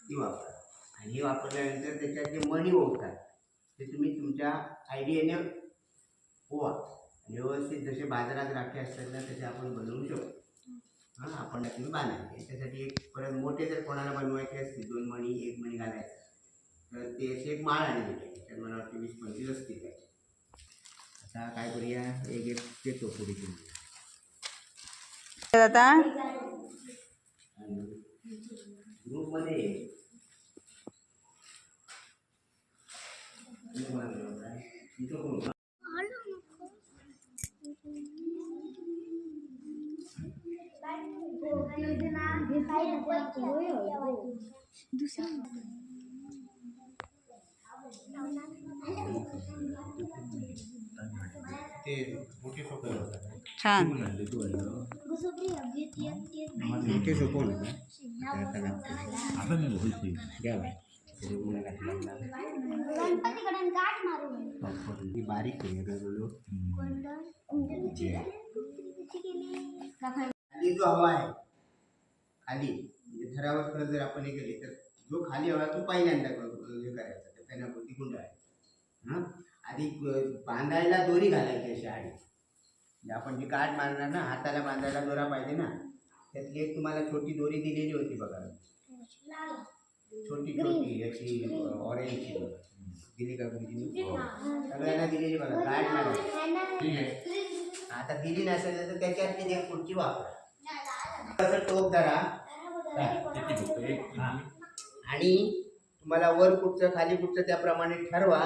ती वापरा आणि हे वापरल्यानंतर त्याच्यात जे मणी ओवतात ते तुम्ही तुमच्या आयडियाने ओवा. व्यवस्थित जसे बाजारात राखे असतात ना तसे आपण बनवू शकतो. हां आपण तुम्ही बांधायचे. त्याच्यासाठी एक परत मोठे जर कोणाला बनवायचे असतील दोन मणी एक मणी घालायचा तर ते अशी एक माळ आणि भेटेल त्याच्यात मला वाटते वीस पंचवीस असतील त्याचे आता काय करूया? एक एक देतो पुढे तुम्ही. आता ग्रुपमध्ये इथं कोण? ते मोठे सोपे होतात छान मोठे ती बारीक आहे जो हवा आहे खाली. थरावर जर आपण हे केले तर जो खाली हवा तो पहिल्यांदा हे करायचा तर त्यांना कोणती गुंडाळायची हां? आधी बांधायला दोरी घालायची अशी आडी. म्हणजे आपण जी काठ बांधणार ना हाताला बांधायला दोरा पाहिजे ना त्यातली एक तुम्हाला छोटी दोरी दिलेली होती बघा. छोटी छोटी याची ऑरेंजची दिली का गुरुजीने सगळ्यांना दिलेली बघा काठ नाही आता दिली नसेल तर त्याच्यात ती एक पुढची वापरा. असं टोक धरा. हा. आणि तुम्हाला वर कुठचं खाली कुठचं त्याप्रमाणे ठरवा.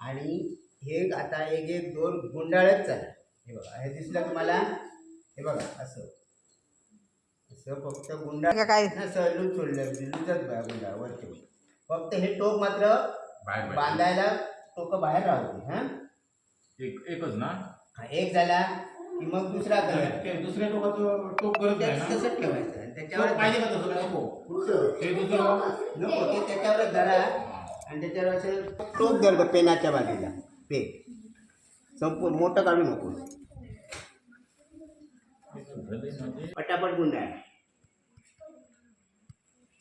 आणि हे आता एक एक दोन गुंडाळत चला हे बघा हे दिसलं तुम्हाला? हे बघा असं. असं फक्त गुंडाळ काय? असं लूज सोडलं बघा गुंडाळ वरचे फक्त हे टोक मात्र बांधायला टोक बाहेर राहू दे हा? एक एकच ना? हा, एक झाला की मग दुसरा दुसऱ्या टोकाचं टोक करत तसंच ठेवायचं. आणि त्याच्यावर त्याच्यावर पाहिजे का तसं? नको? हे दुसरं. नको ते त्याच्यावरच धरा. आणि त्याच्यावर असे टोक धर पेनाच्या बाजूला. पेन संपूर्ण मोठं काढू नको. पटापट गुंडा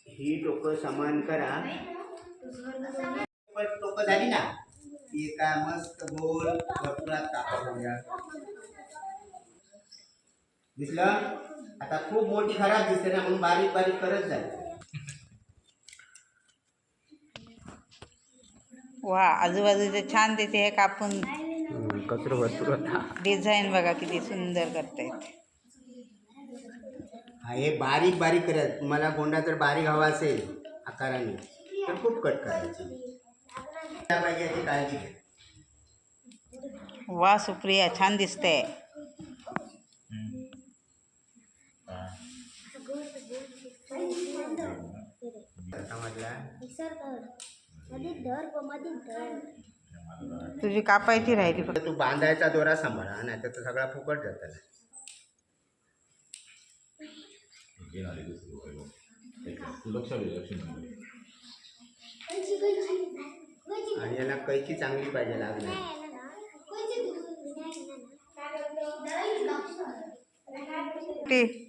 ही टोकं समान करा. टोकं झाली ना ती एका मस्त गोल वर्तुळात कापूया दिसलं? आता खूप मोठी खराब दिसते ना म्हणून बारीक बारीक करत जाईल. वा आजूबाजूचे छान तिथे हे कापून कचरो भरपूर होता. डिझाईन बघा किती सुंदर करतायत. हा हे बारीक बारीक करत तुम्हाला गोंडा जर बारीक हवा असेल आकाराने तर खूप कट करायचं. त्या पाहिजे याची काळजी घ्या वा सुप्रिया छान दिसते आता म्हटला तुझी कापायची राहिली फक्त. तू बांधायचा दोरा सांभाळा नाही तर तो सगळा फुकट जातो आणि याला कैची चांगली पाहिजे लागणार ती.